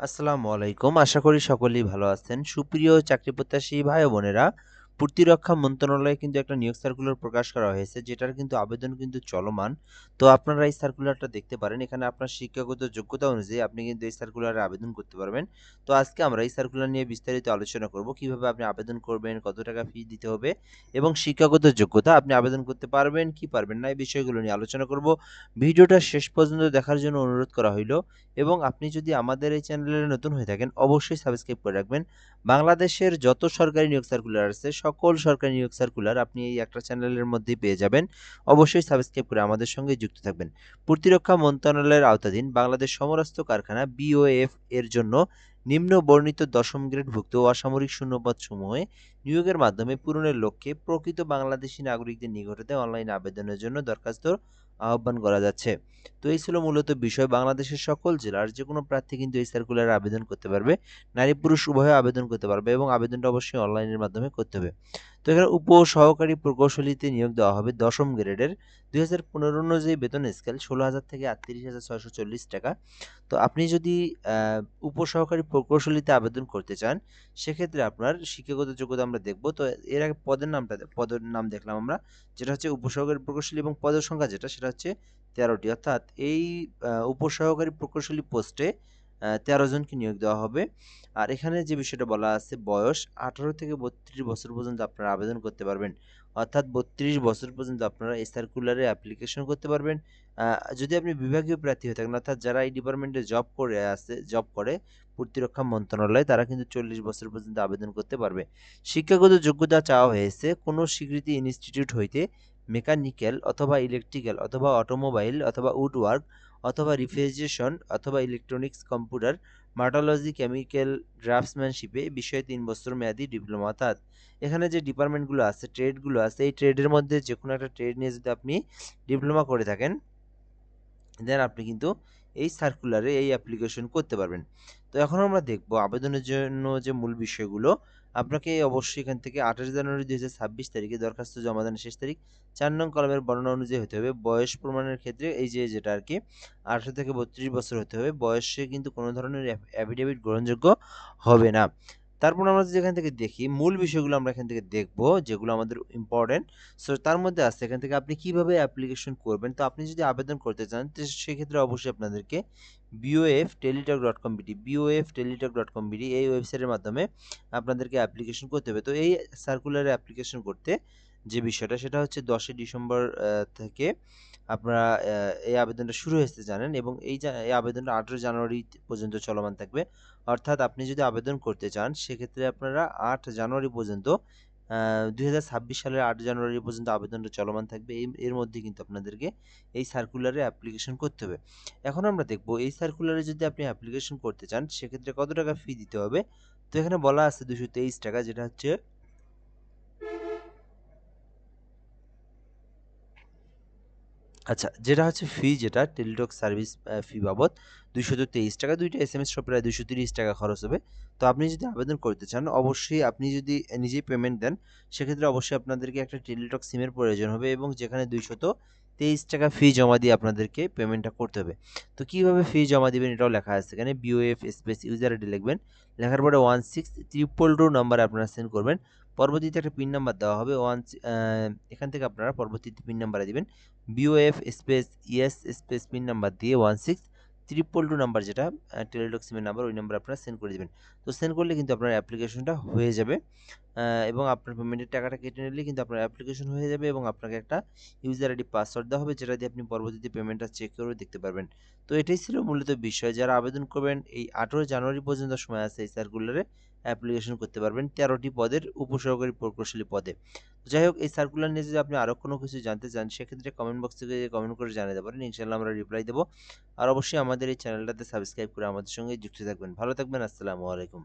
আসসালামু আলাইকুম। আশা করি সকলেই ভালো আছেন। সুপ্রিয় চাকরি প্রত্যাশী ভাই বোনেরা প্রতিরক্ষা মন্ত্রণালয়ে কিন্তু একটা নিয়োগ সার্কুলার প্রকাশ করা হয়েছে, যেটার কিন্তু আবেদন কিন্তু চলমান। তো আপনারা এই সার্কুলারটা দেখতে পারেন। এখানে আপনার শিক্ষাগত যোগ্যতা অনুযায়ী আপনি কিন্তু এই সার্কুলারে আবেদন করতে পারবেন। তো আজকে আমরা এই সার্কুলার নিয়ে বিস্তারিত আলোচনা করব, কীভাবে আপনি আবেদন করবেন, কত টাকা ফি দিতে হবে এবং শিক্ষাগত যোগ্যতা আপনি আবেদন করতে পারবেন, কি পারবেন না, এই বিষয়গুলো নিয়ে আলোচনা করব। ভিডিওটা শেষ পর্যন্ত দেখার জন্য অনুরোধ করা হইল এবং আপনি যদি আমাদের এই চ্যানেলে নতুন হয়ে থাকেন, অবশ্যই সাবস্ক্রাইব করে রাখবেন। বাংলাদেশের যত সরকারি নিয়োগ সার্কুলার আছে সকল সরকারি নিয়োগ সার্কুলার আপনি এই একটা চ্যানেলের মধ্যেই পেয়ে যাবেন। অবশ্যই সাবস্ক্রাইব করে আমাদের সঙ্গে যুক্ত থাকবেন। প্রতিরক্ষা মন্ত্রণালয়ের আওতাধীন বাংলাদেশ সমরাস্ত্র কারখানা বিওএফ এর জন্য নিম্ন বর্ণিত দশম গ্রেডভুক্ত অসামরিক শূন্যপদ সমূহে নিয়োগের মাধ্যমে পূরণের লক্ষ্যে প্রকৃত বাংলাদেশি নাগরিকদের নিকটতে অনলাইন আবেদনের জন্য দরখাস্ত আহ্বান করা যাচ্ছে। তো এই ছিল মূলত বিষয়। বাংলাদেশের সকল জেলার যে কোনো প্রার্থী কিন্তু এই সার্কুলারে আবেদন করতে পারবে। নারী পুরুষ উভয়ে আবেদন করতে পারবে এবং আবেদনটা অবশ্যই অনলাইনের মাধ্যমে করতে হবে। তো এখানে উপ সহকারী প্রকৌশলীতে নিয়োগ দেওয়া হবে দশম গ্রেডের দুই হাজার পনেরো অনুযায়ী বেতন স্কেল ষোলো হাজার থেকে আটত্রিশ হাজার ছয়শো চল্লিশ টাকা। তো আপনি যদি উপসহকারী প্রকৌশলীতে আবেদন করতে চান, সেক্ষেত্রে আপনার শিক্ষাগত যোগ্যতা আমরা দেখব। তো এর আগে পদের নামটা, পদের নাম দেখলাম আমরা, যেটা হচ্ছে উপসহকারী প্রকৌশলী এবং পদের সংখ্যা যেটা, সেটা হচ্ছে তেরোটি। অর্থাৎ এই উপসহকারী প্রকৌশলী পোস্টে তেরো জনকে নিয়োগ দেওয়া হবে। আর এখানে যে বিষয়টা বলা আছে, বয়স আঠারো থেকে বত্রিশ বছর পর্যন্ত আপনারা আবেদন করতে পারবেন। অর্থাৎ বত্রিশ বছর পর্যন্ত আপনারা এই সার্কুলারে অ্যাপ্লিকেশন করতে পারবেন। যদি আপনি বিভাগীয় প্রার্থী হয়ে থাকেন, অর্থাৎ যারা এই ডিপার্টমেন্টে জব করে আছে জব করে, প্রতিরক্ষা মন্ত্রণালয়, তারা কিন্তু চল্লিশ বছর পর্যন্ত আবেদন করতে পারবে। শিক্ষাগত যোগ্যতা চাওয়া হয়েছে কোনো স্বীকৃতি ইনস্টিটিউট হইতে মেকানিক্যাল অথবা ইলেকট্রিক্যাল অথবা অটোমোবাইল অথবা উডওয়ার্ক অথবা রিফ্রিজারেশন অথবা ইলেকট্রনিক্স কম্পিউটার মার্টোলজি কেমিক্যাল ড্রাফটসম্যানশিপে বিষয়ে তিন বছর মেয়াদি ডিপ্লোমা অর্থাৎ এখানে যে ডিপার্টমেন্টগুলো আছে ট্রেডগুলো আছে, এই ট্রেডের মধ্যে যে কোনো একটা ট্রেড নিয়ে যদি আপনি ডিপ্লোমা করে থাকেন দেন আপনি কিন্তু এই সার্কুলারে এই অ্যাপ্লিকেশন করতে পারবেন। তো এখন আমরা দেখব আবেদনের জন্য যে মূল বিষয়গুলো। আপনাকে অবশ্যই এখান থেকে আঠাশ জানুয়ারি দুই হাজার ছাব্বিশ তারিখে দরখাস্ত জমা দানের শেষ তারিখ। চার নং কলমের বর্ণনা অনুযায়ী হতে হবে, বয়স প্রমাণের ক্ষেত্রে এই যে যেটা আর কি আঠারো থেকে বত্রিশ বছর হতে হবে। বয়সে কিন্তু কোনো ধরনের অ্যাফিডেভিট গ্রহণযোগ্য হবে না। তারপর আমরা যেখান থেকে দেখি, মূল বিষয়গুলো আমরা এখান থেকে দেখব, যেগুলো আমাদের ইম্পর্টেন্ট সো তার মধ্যে আছে, এখান থেকে আপনি কীভাবে অ্যাপ্লিকেশন করবেন? তো আপনি যদি আবেদন করতে চান সেক্ষেত্রে অবশ্যই আপনাদেরকে BOF Teletalk dot com BD BOF Teletalk dot com BD এই ওয়েবসাইটের মাধ্যমে আপনাদেরকে অ্যাপ্লিকেশন করতে হবে। তো এই সার্কুলারে অ্যাপ্লিকেশন করতে যে বিষয়টা সেটা হচ্ছে দশই ডিসেম্বর থেকে আপনারা এই আবেদনটা শুরু হয়েছে জানেন এবং এই এই আবেদনটা আঠেরো জানুয়ারি পর্যন্ত চলমান থাকবে। অর্থাৎ আপনি যদি আবেদন করতে চান, সেক্ষেত্রে আপনারা আট জানুয়ারি পর্যন্ত দুই হাজার ছাব্বিশ সালের আট জানুয়ারি পর্যন্ত আবেদনটা চলমান থাকবে। এই এর মধ্যে কিন্তু আপনাদেরকে এই সার্কুলারে অ্যাপ্লিকেশন করতে হবে। এখন আমরা দেখব, এই সার্কুলারে যদি আপনি অ্যাপ্লিকেশন করতে চান, সেক্ষেত্রে কত টাকা ফি দিতে হবে? তো এখানে বলা আছে দুশো টাকা, যেটা হচ্ছে আচ্ছা যেটা হচ্ছে ফি যেটা টেলিটক সার্ভিস ফি বাবদ, দুইশো তেইশ টাকা, দুইটা এস এম এস প্রায় দুইশো তিরিশ টাকা খরচ হবে। তো আপনি যদি আবেদন করতে চান, অবশ্যই আপনি যদি নিজেই পেমেন্ট দেন, সেক্ষেত্রে অবশ্যই আপনাদেরকে একটা টেলিটক সিমের প্রয়োজন হবে এবং যেখানে দুইশত তেইশ টাকা ফি জমা দিয়ে আপনাদেরকে পেমেন্টটা করতে হবে। তো কীভাবে ফি জমা দিবেন এটাও লেখা আছে এখানে বিওএফ স্পেস ইউজার আইডি লিখবেন। লেখার পরে one six triple two number আপনারা সেন্ড করবেন। পরবর্তীতে একটা পিন নাম্বার দেওয়া হবে ওয়ান এখান থেকে আপনারা পরবর্তীতে পিন নাম্বারে দিবেন। BOF space ES space pin number দিয়ে one six triple two number যেটা টেলিটক সিমের নাম্বার ওই নাম্বার আপনারা সেন্ড করে দেবেন। তো সেন্ড করলে কিন্তু আপনার অ্যাপ্লিকেশনটা হয়ে যাবে এবং আপনার পেমেন্টের টাকাটা কেটে নিলে কিন্তু আপনার অ্যাপ্লিকেশন হয়ে যাবে এবং আপনাকে একটা ইউজার আইডি পাসওয়ার্ড দেওয়া হবে, যেটা দিয়ে আপনি পরবর্তীতে পেমেন্টটা চেক করে দেখতে পারবেন। তো এটাই ছিল মূলত বিষয়। যারা আবেদন করবেন, এই আঠেরো জানুয়ারি পর্যন্ত সময় আছে এই সার্কুলারে অ্যাপ্লিকেশন করতে পারবেন তেরোটি পদের উপসহকারী প্রকৌশলী পদে। যাই হোক, এই সার্কুলার নিয়ে যদি আপনি আরও কোনো কিছু জানতে চান, সেক্ষেত্রে কমেন্ট বক্স থেকে কমেন্ট করে জানাতে পারেন ইনশাল্লাহ আমরা রিপ্লাই দেবো। আর অবশ্যই আমাদের এই চ্যানেলটাতে সাবস্ক্রাইব করে আমাদের সঙ্গে যুক্ত থাকবেন। ভালো থাকবেন, আসসালামু আলাইকুম।